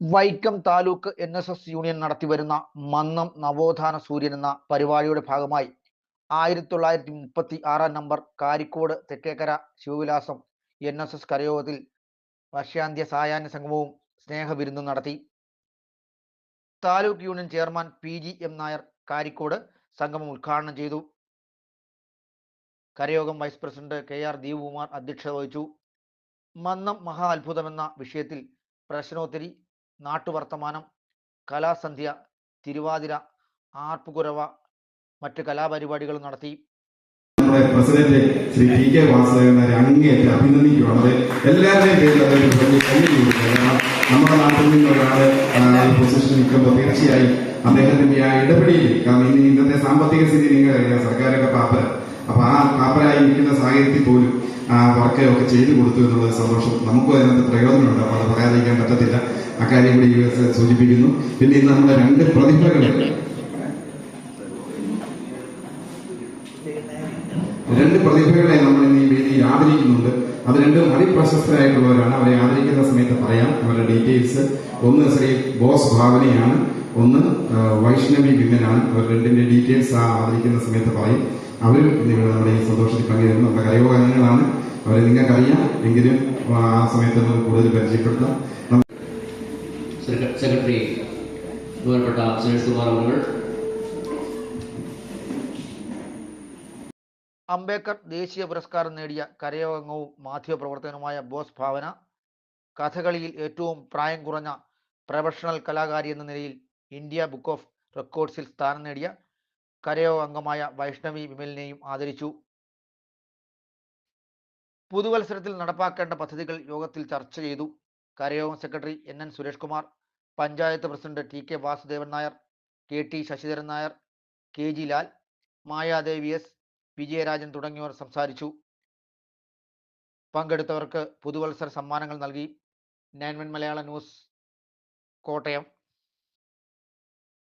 Vaikom taluk N S S union നടത്തിവരുന്ന മന്നം നവോത്ഥാന സൂര്യൻ എന്ന പരിപാടിയുടെ ഭാഗമായി ആയിരത്തി തൊള്ളായിരത്തി മുപ്പത്തി ആറാം number Karikode Thekkekkara Sivavilasam N S S കരയോഗത്തിൽ വർഷാന്ത്യ സായാഹ്ന സംഗമവും സ്നേഹവിരുന്നും നടത്തി. Taluk union chairman P G M Nair Karikode സംഗമം ഉദ്ഘാടനം ചെയ്തു. കരയോഗം vice president K R Deepakumar അധ്യക്ഷത വഹിച്ചു. മന്നം മഹാ അത്ഭുതമെന്ന വിഷയത്തിൽ പ്രശ്നോത്തരി നാട്ടുവർത്തമാനം കലാസന്ധ്യ തിരുവാതിര ആർപ്പുകുരവ മറ്റ് കലാപരിപാടികൾ നടത്തി. നമ്മുടെ പ്രസിഡന്റ് ശ്രീ ടി കെ വാസുദേവനെ അങ്ങേയറ്റം അഭിനന്ദിക്കുകയാണ്. എല്ലാവരുടെയും പേരിൽ അതൊരു നമ്മുടെ നാട്ടിൽ നിന്നൊരാൾ ഈ പൊസിഷൻ നിൽക്കുമ്പോൾ തീർച്ചയായും അദ്ദേഹത്തിന്റെ ആ ഇടപെടിയിൽ കാരണം ഇന്ന് ഇന്നത്തെ സാമ്പത്തിക സ്ഥിതി നിങ്ങൾ അറിയാം സർക്കാരൊക്കെ പാപ്പര. അപ്പൊ ആ പാപ്പരായി നിൽക്കുന്ന സാഹചര്യത്തിൽ പോലും ആ വർക്ക് ഒക്കെ ചെയ്തു കൊടുത്തു എന്നുള്ള സന്തോഷം. നമുക്കും അതിനകത്ത് പ്രയോജനമുണ്ട്. അപ്പോൾ അത് പറയാതിരിക്കാൻ പറ്റത്തില്ല. അക്കാര്യം കൂടി യു എസ് സൂചിപ്പിക്കുന്നു. പിന്നെ ഇന്ന് നമ്മുടെ രണ്ട് പ്രതിഭകളെ. രണ്ട് പ്രതിഭകളെ നമ്മൾ ഇന്ന് ഈ വേദിയിൽ ആദരിക്കുന്നുണ്ട്. അത് രണ്ടും അതിപ്രശസ്തരായിട്ടുള്ളവരാണ്. അവരെ ആദരിക്കുന്ന സമയത്ത് പറയാം. അവരുടെ ഡീറ്റെയിൽസ്. ഒന്ന് ശ്രീ ബോസ് ഭാവനയാണ്. ഒന്ന് വൈഷ്ണവി വിമനാണ് അവർ രണ്ടിന്റെ ഡീറ്റെയിൽസ് ആ ആദരിക്കുന്ന സമയത്ത് പറയും. അവരും നിങ്ങൾ നമ്മുടെ ഈ സന്തോഷത്തിൽ പങ്കുചേരുന്നു നമ്മുടെ കരയോഗ അംഗങ്ങളാണ് അവരെ നിങ്ങൾക്കറിയാം എങ്കിലും ആ സമയത്ത് നമുക്ക് കൂടുതൽ പരിചയപ്പെടുത്താം. സെക്ര- സെക്രട്ടറി ബഹുമാനപ്പെട്ട സുരേഷ് കുമാർ അവർ അംബേദ്കർ ദേശീയ പുരസ്കാരം നേടിയ കരയോഗംഗവും മാധ്യമപ്രവർത്തകനുമായ ബോസ് ഭാവന കഥകളിയിൽ ഏറ്റവും പ്രായം കുറഞ്ഞ പ്രൊഫഷണൽ കലാകാരി എന്ന നിലയിൽ ഇന്ത്യ ബുക്ക് ഓഫ് റെക്കോർഡ്സിൽ സ്ഥാനം നേടിയ കരയോഗ അംഗമായ വൈഷ്ണവി വിമലിനെയും ആദരിച്ചു. പുതുവത്സരത്തിൽ നടപ്പാക്കേണ്ട പദ്ധതികൾ യോഗത്തിൽ ചർച്ച ചെയ്തു. കരയോഗം secretary N. N. Suresh Kumar panchayat president T. K. Vasudevan Nair K. T. Sasidharan Nair K. G. Lal Mayadevi S. Vijayarajan തുടങ്ങിയവർ സംസാരിച്ചു. പങ്കെടുത്തവർക്ക് പുതുവത്സര സമ്മാനങ്ങൾ നൽകി. നയൻവൻ മലയാള ന്യൂസ് കോട്ടയം.